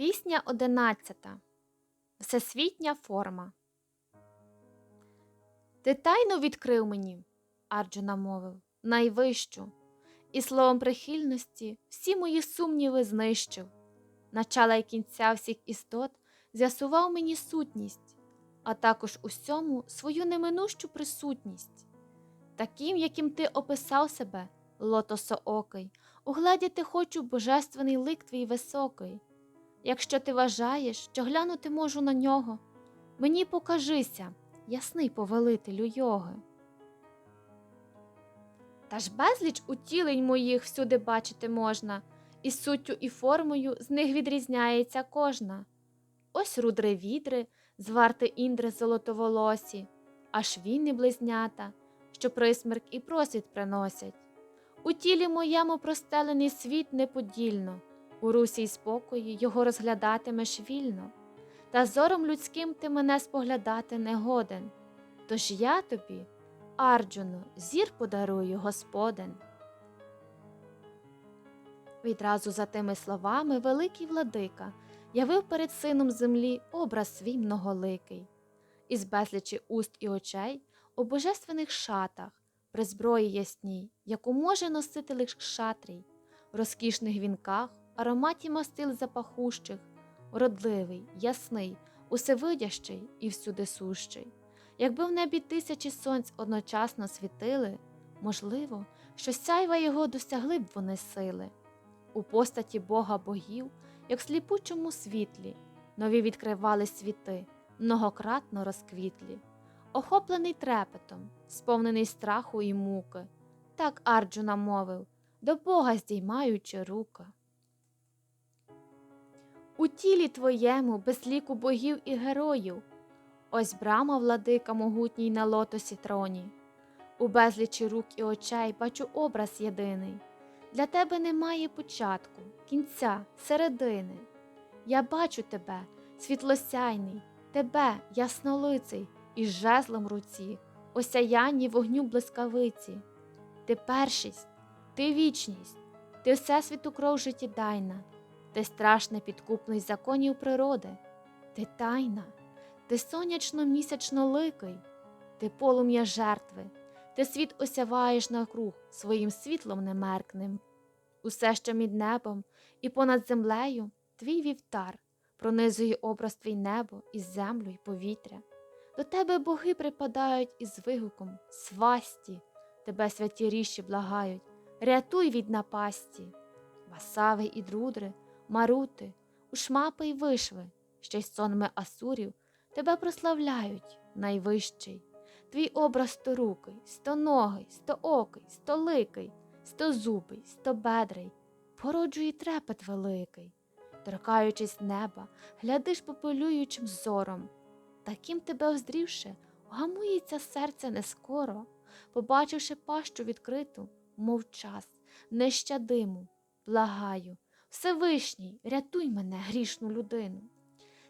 Пісня одинадцята. Всесвітня форма. Ти тайну відкрив мені, Арджуна мовив, найвищу, і словом прихильності всі мої сумніви знищив. Начала й кінця всіх істот з'ясував мені сутність, а також усьому свою неминущу присутність. Таким, яким ти описав себе, лотосоокий, угледіти хочу божественний лик твій високий. Якщо ти вважаєш, що глянути можу на нього, мені покажися, ясний повелителю йоги. Та ж безліч утілень моїх всюди бачити можна, і суттю і формою з них відрізняється кожна. Ось рудри відри, зварти індри золотоволосі, аж війни близнята, що присмерк і просвіт приносять. У тілі моєму простелений світ неподільно, у русі й спокої його розглядатимеш вільно, та зором людським ти мене споглядати не годен. Тож я тобі, Арджуно, зір подарую Господен. Відразу за тими словами великий владика явив перед сином землі образ свій многоликий, із безлічі уст і очей у божественних шатах, при зброї ясній, яку може носити лиш шатрій, в розкішних вінках, ароматі мастил запахущих, вродливий, ясний, усевидящий і всюди сущий. Якби в небі тисячі сонць одночасно світили, можливо, що сяйва його досягли б вони сили. У постаті Бога богів, як сліпучому світлі, нові відкривали світи, многократно розквітлі, охоплений трепетом, сповнений страху і муки. Так Арджуна мовив, до Бога здіймаючи руки. У тілі твоєму, без ліку богів і героїв, ось брама владика могутній на лотосі троні. У безлічі рук і очей бачу образ єдиний. Для тебе немає початку, кінця, середини. Я бачу тебе, світлосяйний, тебе, яснолиций, із жезлом руці, осяянні вогню блискавиці. Ти першість, ти вічність, ти всесвіту кров життєдайна, ти страшне підкупний законів природи, ти тайна, ти сонячно місячно ликий, ти полум'я жертви, ти світ осяваєш навкруг своїм світлом немеркним. Усе, що мід небом і понад землею, твій вівтар, пронизує образ твій небо і землю й повітря. До тебе боги припадають із вигуком свасті, тебе святі ріші благають, рятуй від напасті. Васави і друдри, марути, ушмапи й вишви, що й сонми асурів тебе прославляють, найвищий. Твій образ сторукий, стоногий, стоокий, столикий, стозубий, стобедрий, породжує трепет великий. Торкаючись неба, глядиш попелюючим зором. Таким тебе оздрівши, гамується серце нескоро, побачивши пащу відкриту, мов час, нещадиму, благаю, Всевишній, рятуй мене, грішну людину.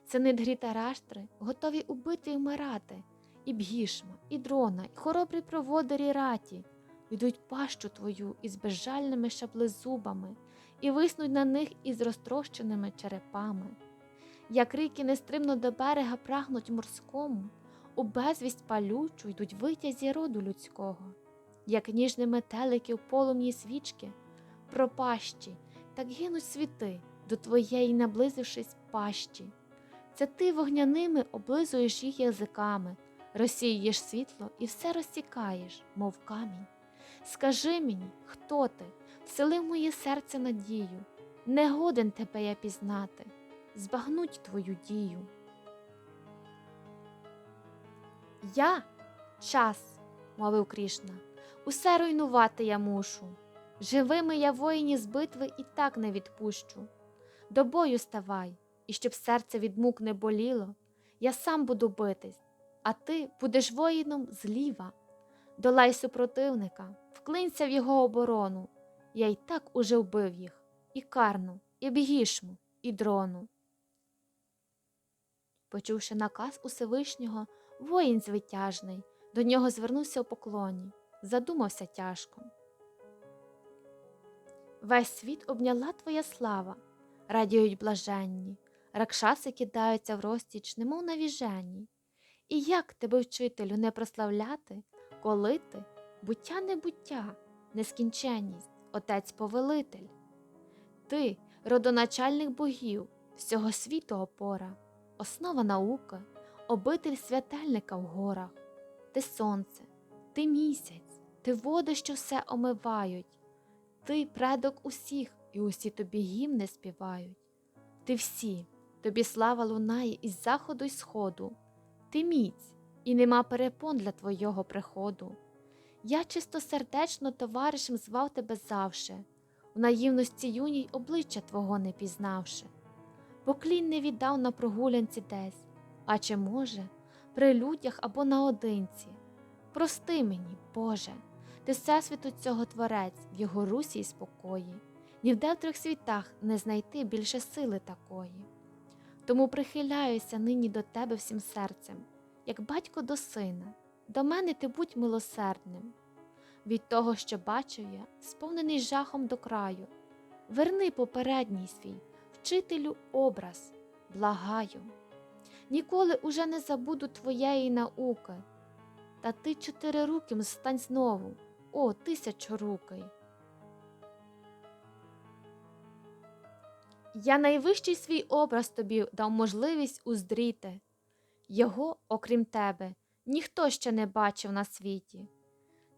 Сини та раштри готові убити і вмирати, і бгішма, і дрона, і хоробрі проводарі раті, йдуть пащу твою із безжальними шаблезубами і виснуть на них із розтрощеними черепами. Як ріки нестримно до берега прагнуть морському, у безвість палючу йдуть витязі роду людського, як ніжні метелики в полум'ї свічки, пропащі, так гинуть світи до твоєї, наблизившись пащі. Це ти вогняними облизуєш їх язиками, розсіюєш світло і все розтікаєш, мов камінь. Скажи мені, хто ти, вселив моє серце надію, не годен тебе я пізнати, збагнуть твою дію. Я час, мовив Крішна, усе руйнувати я мушу. Живими я воїні з битви і так не відпущу. До бою ставай, і щоб серце від мук не боліло, я сам буду битись, а ти будеш воїном зліва. Долай супротивника, вклинься в його оборону. Я й так уже вбив їх і карну, і бігішму, і дрону. Почувши наказ Усевишнього, воїн звитяжний, до нього звернувся у поклоні, задумався тяжко. Весь світ обняла твоя слава, радіють блаженні, Ракшаси кидаються в розтіч, немов навіжені. І як тебе, вчителю, не прославляти, коли ти буття небуття, нескінченність, отець повелитель? Ти родоначальник богів, всього світу опора, основа науки, обитель святельника в горах, ти сонце, ти місяць, ти води, що все омивають, ти предок усіх, і усі тобі гімни співають. Ти всі, тобі слава лунає із заходу й сходу, ти міць, і нема перепон для твого приходу. Я чистосердечно товаришем звав тебе завше, в наївності юній обличчя твого не пізнавши. Поклін не віддав на прогулянці десь, а чи може, при людях або наодинці. Прости мені, Боже, ти всесвіту цього творець в його русі й спокої, ніде в трьох світах не знайти більше сили такої. Тому прихиляюся нині до тебе всім серцем, як батько до сина, до мене ти будь милосердним. Від того, що бачив я, сповнений жахом до краю, верни попередній свій, вчителю образ, благаю. Ніколи уже не забуду твоєї науки, та ти чотирируким стань знову, о, тисячорукий. Я найвищий свій образ тобі дав можливість уздріти. Його, окрім тебе, ніхто ще не бачив на світі.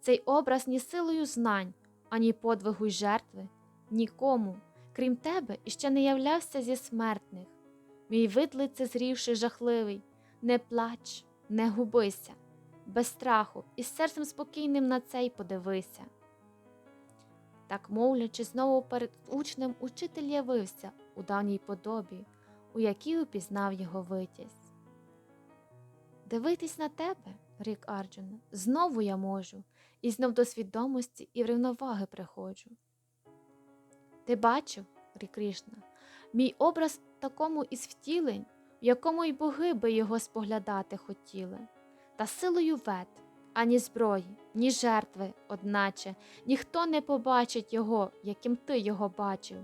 Цей образ ні силою знань, ані подвигу й жертви, нікому, крім тебе, іще не являвся зі смертних. Мій вид лицезрівши жахливий, не плач, не губися, без страху і з серцем спокійним на цей подивися. Так мовлячи, знову перед учнем учитель явився у давній подобі, у якій упізнав його витязь. Дивитись на тебе, рік Арджуна, знову я можу, і знов до свідомості і врівноваги приходжу. Ти бачив, рік Крішна, мій образ такому із втілень, в якому й боги би його споглядати хотіли, та силою вет, ані зброї, ні жертви, одначе, ніхто не побачить його, яким ти його бачив.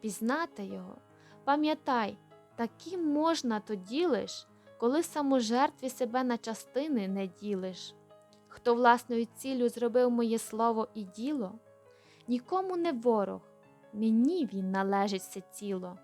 Пізнати його, пам'ятай, таким можна тоді лиш, коли саможертві себе на частини не ділиш. Хто власною ціллю зробив моє слово і діло, нікому не ворог, мені він належить все ціло.